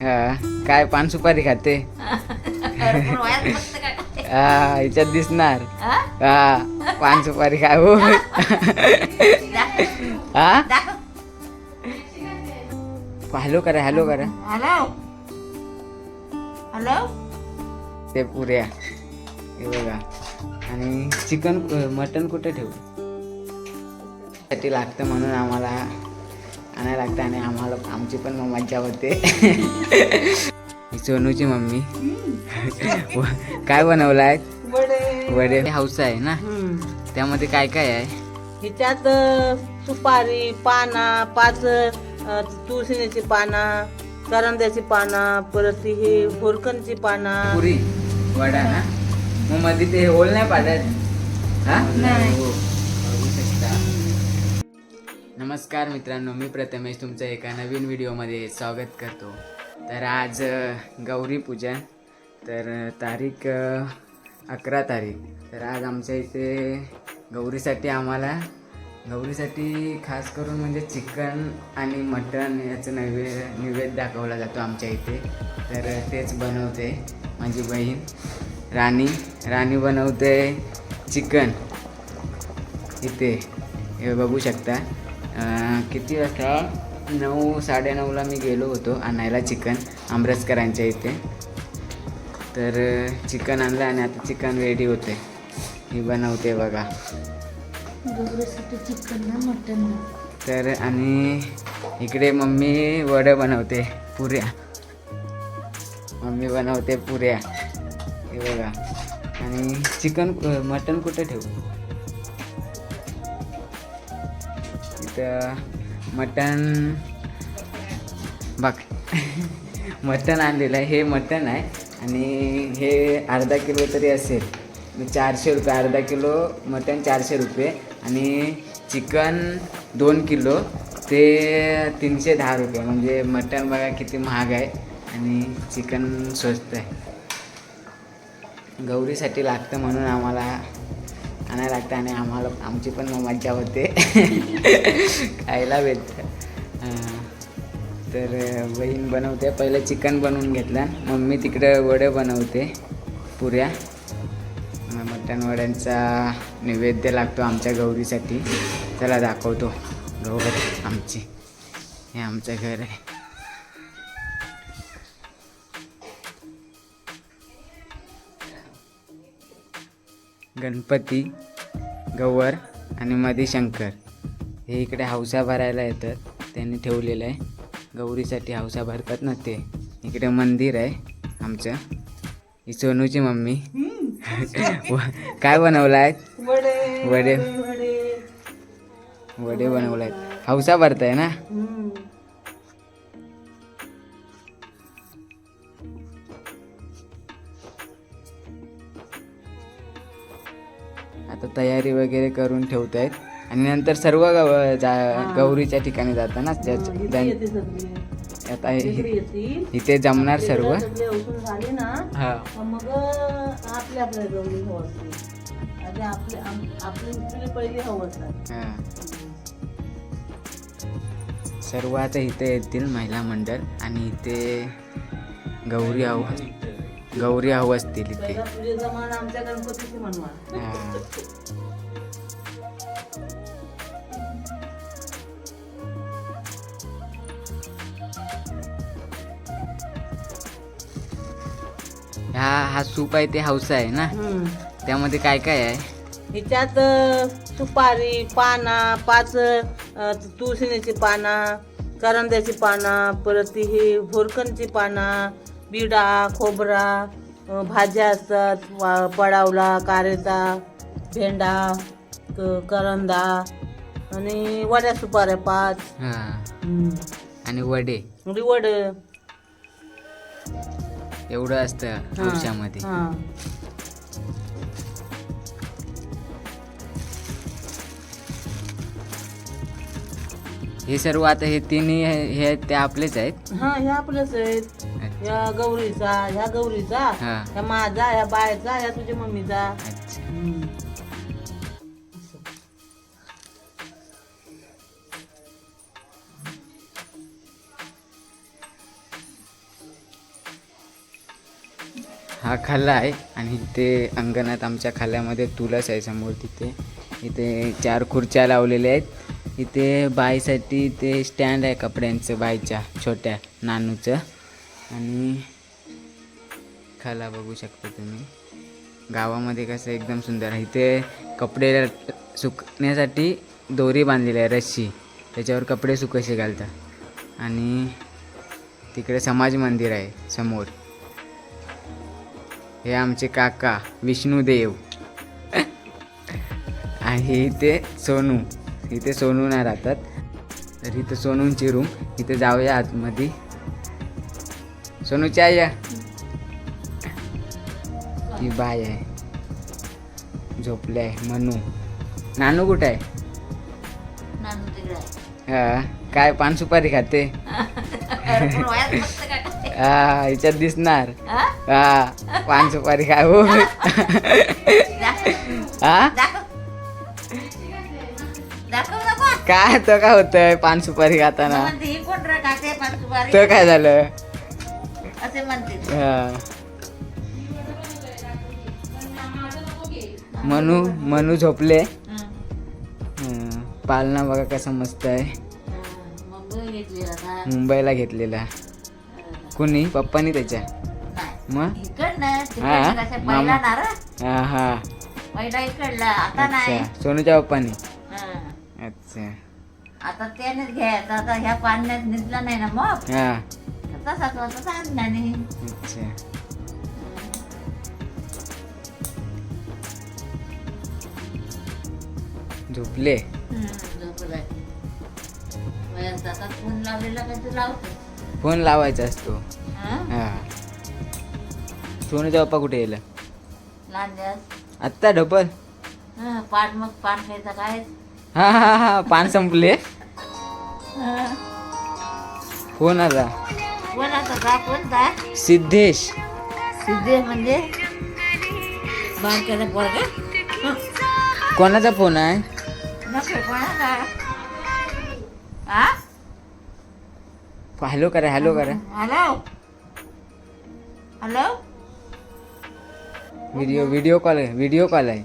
हा, काय पान सुपारी खाते? हा ह्याच्यात दिसणार. हा? पान सुपारी काय हो. हॅलो करा हॅलो करा. हॅलो? हॅलो? ते पुऱ्या. हे बघा. आणि चिकन मटन कुठे ठेवू? साठी लागतं म्हणून आम्हाला आणायला लागतं आणि आम्हाला आमची पण मज्जा होते. सोनूची मम्मी. काय बनवलाय? वडे. वडे. हाऊस आहे ना? त्यामध्ये काय काय आहे? ह्याच्यात अ, सुपारी पाना पाच तुळशीची पाना करंद्याची पाना परत ही होरकनची पाना. पुरी वडा ना? मग मध्ये ते होल नाही पाडत? हा? हो. नमस्कार मित्रांनो मी प्रथमेश तुमचं एका नवीन व्हिडिओमध्ये स्वागत करतो. तर आज गौरी पूजन तर तारीख अकरा तारीख. तर आज आमच्या इथे गौरीसाठी आम्हाला गौरीसाठी खास करून म्हणजे चिकन आणि मटण याचं नैवे निवेद दाखवला जातो आमच्या इथे. तर तेच बनवते माझी बहीण राणी. राणी बनवते चिकन. इथे हे बघू शकता. किती वाजता? नऊ साडेनऊला मी गेलो होतो आणायला चिकन आंबरसकरांच्या इथे. तर चिकन आणलं आणि आता चिकन रेडी होते ही बनवते बघा. तर आणि इकडे मम्मी वडं बनवते पुऱ्या. मम्मी बनवते पुऱ्या. हे बघा. आणि चिकन मटन कुठे ठेवू? इथं मटन बघ. मटन आणलेलं आहे. हे मटन आहे. आणि हे अर्धा किलो तरी असेल. चारशे रुपये अर्धा किलो मटन चारशे रुपये. आणि चिकन दोन किलो. ते तीनशे दहा रुपये. म्हणजे मटन बघा किती महाग आहे. आणि चिकन स्वस्त आहे. गौरीसाठी लागतं म्हणून आम्हाला आणायला लागतं आणि आम्हाला आमची पण मग मज्जा होते. खायला भेटतं. तर बहीण बनवते. पहिलं चिकन बनवून घेतलं. मम्मी तिकडं वडे बनवते. पुऱ्या. मटण वड्यांचा नैवेद्य लागतो आमच्या गौरीसाठी. त्याला दाखवतो. गौर आमची. हे आमचं घर आहे. गणपती गवर आणि मध्ये शंकर हे इकडे हौसा भरायला येतात. त्यांनी ठेवलेलं आहे. गौरीसाठी हौसा भरतात ना ते. इकडे मंदिर आहे आमचं. ही सोनूची मम्मी. काय बनवलं आहे वडे. वडे वडे. वडे बनवलं आहेत हौसा भरताय ना? तयारी वगैरे करून ठेवतायत. आणि नंतर सर्व गव- जा- गौरीच्या ठिकाणी जाताना त्याच- इथे आता जमणार सर्व. हा. सर्व आता इथे येतील महिला मंडळ आणि इथे गौरी आऊ गौरी आऊ असतील इथे. हा. हा सूप आहे ते हौसा आहे ना? त्यामध्ये काय काय आहे? ह्याच्यात सुपारी पाना पाच अ, तुळशीची पाना करंद्याची पाना परत ही भोरकनची पाना बिडा खोबरा भाज्या असतात वा पडावला कारेता भेंडा करंदा आणि वड्या सुपाऱ्या पाच. हा. हम्म. आणि वडे. आणि वड. एवढं असतं हौशामध्ये हा. हे सर्व आता हे तिन्ही हे हे ते आपलेच आहेत. हा ह्या आपलंच आहेत. ह्या गौरीचा ह्या गौरीचा हा. ह्या माझा ह्या बायचा ह्या तुझ्या मम्मीचा. अच्छा. हम्म. हा खाल्ला आहे आणि इथे अंगणात आमच्या खाल्यामध्ये तुळस आहे समोर तिथे. इथे चार खुर्च्या लावलेल्या आहेत. इथे बाईसाठी इथे स्टँड आहे कपड्यांचं बाईच्या छोट्या नानूचं. आणि खाला बघू शकता तुम्ही. गावामध्ये कसं एकदम सुंदर आहे. इथे कपडे सुकण्यासाठी दोरी बांधलेली आहे रस्सी. त्याच्यावर कपडे सुकसे घालतात. आणि तिकडे समाज मंदिर आहे समोर. हे आमचे काका विष्णुदेव. आणि इथे सोनू. इथे सोनू नाही राहतात. तर इथे सोनूंची रूम इथे जाऊया आतमध्ये. सोनूची आई या. ही बाय आहे. झोपले आहे मनू. नानू कुठं आहे. हा, काय पान सुपारी खाते. हा हिच्यात दिसणार. हा? पान सुपारी काय हो. हा? काय तर काय होतंय पान सुपारी खाताना? तर काय झालं? असे म्हणते हा. मनू मनू झोपले. पालना बघा कसा मस्त आहे. मुंबईला घेतलेला. कुणी? पप्पानी त्याच्या? मग? हा? हा हा. सोनूच्या पप्पानी. अच्छा. आता त्यानेच घ्यायचं आता ह्या पाण्यात निघलं नाही ना मग? हा. तसाच अच्छा झोपले झोपलाय आता फोन लावलेला लावतो फोन लावायचा असतो हं? हा पप्पा कुठे येईल लहान दिवस आत्ता ढपल पाठ मग पाठ काय हा हा हा पान संपले फोन आला कोणाचा कोणता सिद्धेश. सिद्धे म्हणजे? बारक्याचा पोरगा? कोणाचा फोन आहे? नको कोणाचा? हा हॅलो करा हॅलो करा. Hello? Hello? Video video call आहे व्हिडिओ कॉल आहे.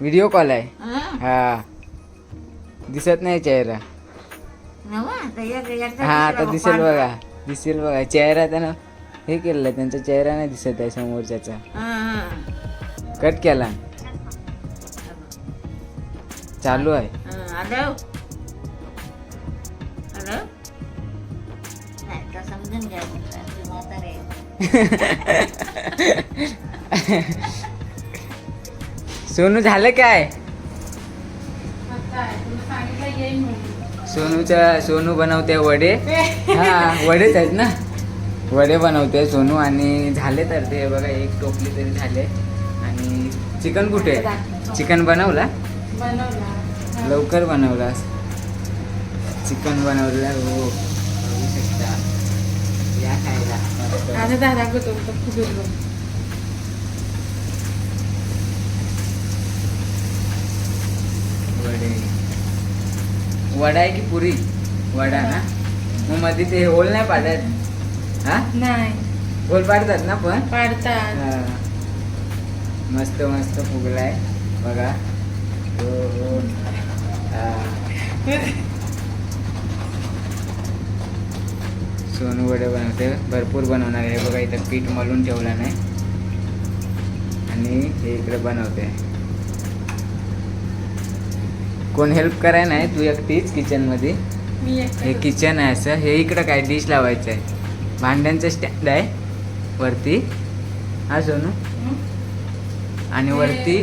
व्हिडिओ कॉल आहे. हं? हा. दिसत नाही चेहरा. नव्ह, आता एक- एकदा हा आता दिसलं बघा. दिसेल बघा चेहरा त्यानं हे केलेला त्यांचा चेहरा नाही दिसत आहे समोरच्याचा. कट केला. चालू आहे. आहे. सोनू झालं काय? सोनूच्या सोनू बनवते वडे. हा वडेच आहेत ना? वडे बनवते सोनू आणि झाले तर ते बघा एक टोपली तरी झाले. आणि चिकन कुठे चिकन बनवला? लवकर बनवला. चिकन बनवलं हो. बघू शकता. या खायला. वडे. वडा आहे की पुरी? वडा ना? मग मध्ये ते होल नाही पाडत? हा? नाही. होल पाडतात ना पण? पाडतात. मस्त मस्त फुगलाय. बघा. हो हो. सोनू वडे बनवते भरपूर बनवणार आहे. बघा इथं पीठ मळून ठेवला नाही. आणि हे इकडे बनवते कोण हेल्प कराय नाही तू एकटीच किचनमध्ये हे किचन आहे असं. हे इकडं काय डिश लावायचं आहे? भांड्यांचं स्टँड आहे वरती. हा सोनू? आणि वरती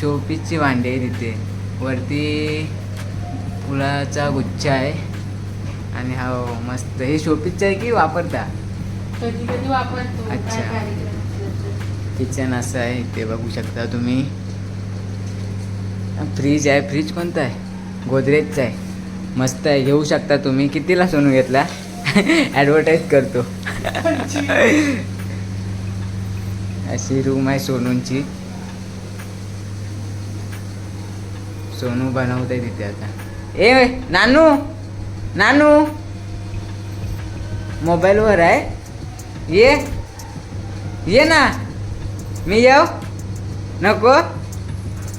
शोपीसची भांडी. आहे तिथे वरती फुलाचा गुच्छा आहे. आणि हा मस्त. हे शोपीसचं आहे की वापरता? अच्छा. किचन असं आहे. ते बघू शकता तुम्ही. फ्रीज आहे फ्रीज कोणता आहे? गोदरेजचा आहे. मस्त आहे घेऊ शकता तुम्ही. कितीला सोनू घेतला? ॲडव्हर्टाईज करतो. अशी रूम आहे सोनूंची. सोनू बनवते तिथे आता. ए नानू! नानू! मोबाईलवर आहे. ये. ये ना. मी येऊ. नको.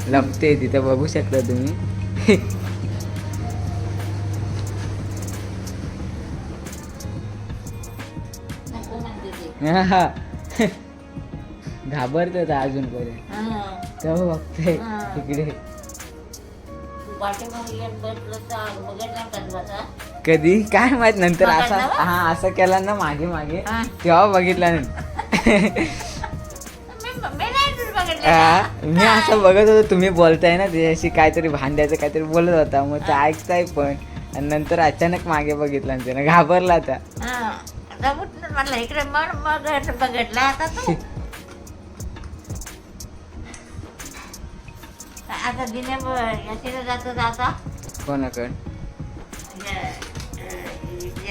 लपते तिथं बघू शकता तुम्ही हा. घाबरतो तो अजूनपर्यंत हं. तेव्हा बघते. इकडे तू पाठीमागे येऊन बसलं तर बघितलं का तू आता? कधी काय माहीत नंतर असा? हा असं केला ना मागे मागे. तेव्हा बघितलं ना. मी असं बघत होतो तुम्ही बोलताय ना त्याच्याशी काहीतरी भांड्याचं काहीतरी बोलत होता. मग ते ऐकताय पण. आणि नंतर अचानक मागे बघितलं आणि त्यानं घाबरला आता हं. म्हणलं इकडे मग मग बघितलं आता तू. आता दिने याच्याकडे जातो जाता कोणाकडे?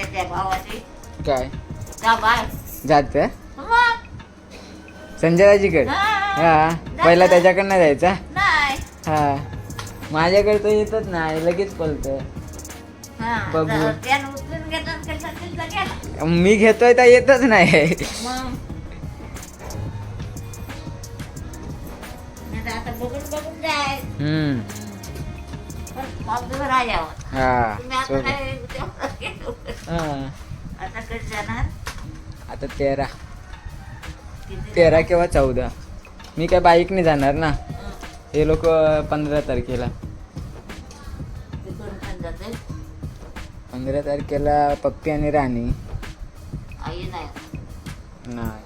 त्या भावाची. काय? जात? संजयराजीकडे? हा. पहिला त्याच्याकडनं जायचा हा? माझ्याकडे तर येतच नाही लगेच पलत हा, बघू. मी घेतोय तर येतच नाही. आता हा. हा. तेरा. तेरा किंवा चौदा. मी काय बाईकने जाणार ना. हे लोक पंधरा तारखेला. पंधरा तारखेला पप्पी आणि राणी. नाही.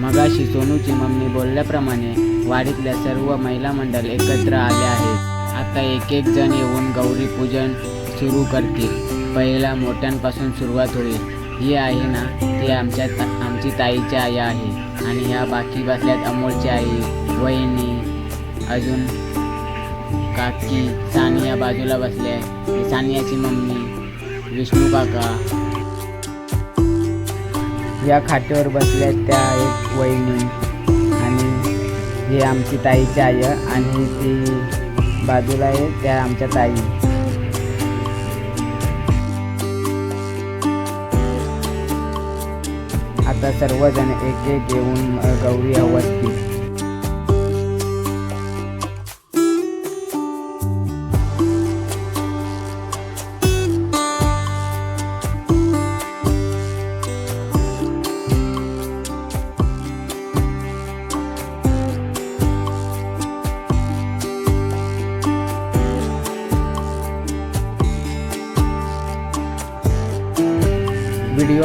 मगाशी सोनूची मम्मी बोलल्याप्रमाणे वाडीतल्या सर्व महिला मंडळ एकत्र आले आहेत. आता एक एक जण येऊन गौरी पूजन सुरू करतील. पहिला मोठ्यांपासून सुरुवात होईल. ही आहे ना ती आमच्या आमची ताईची आई आहे. आणि ह्या बाकी बसल्यात अमोलची आई वहिनी अजून काकी सानिया बाजूला बसल्या सानियाची मम्मी विष्णू काका. या खाटेवर बसल्या त्या एक वहिनी आणि ही आमची ताईची आई आणि ती बाजूला आहे त्या आमच्या ताई. आता सर्वजण एक एक येऊन गौरी अवस्थित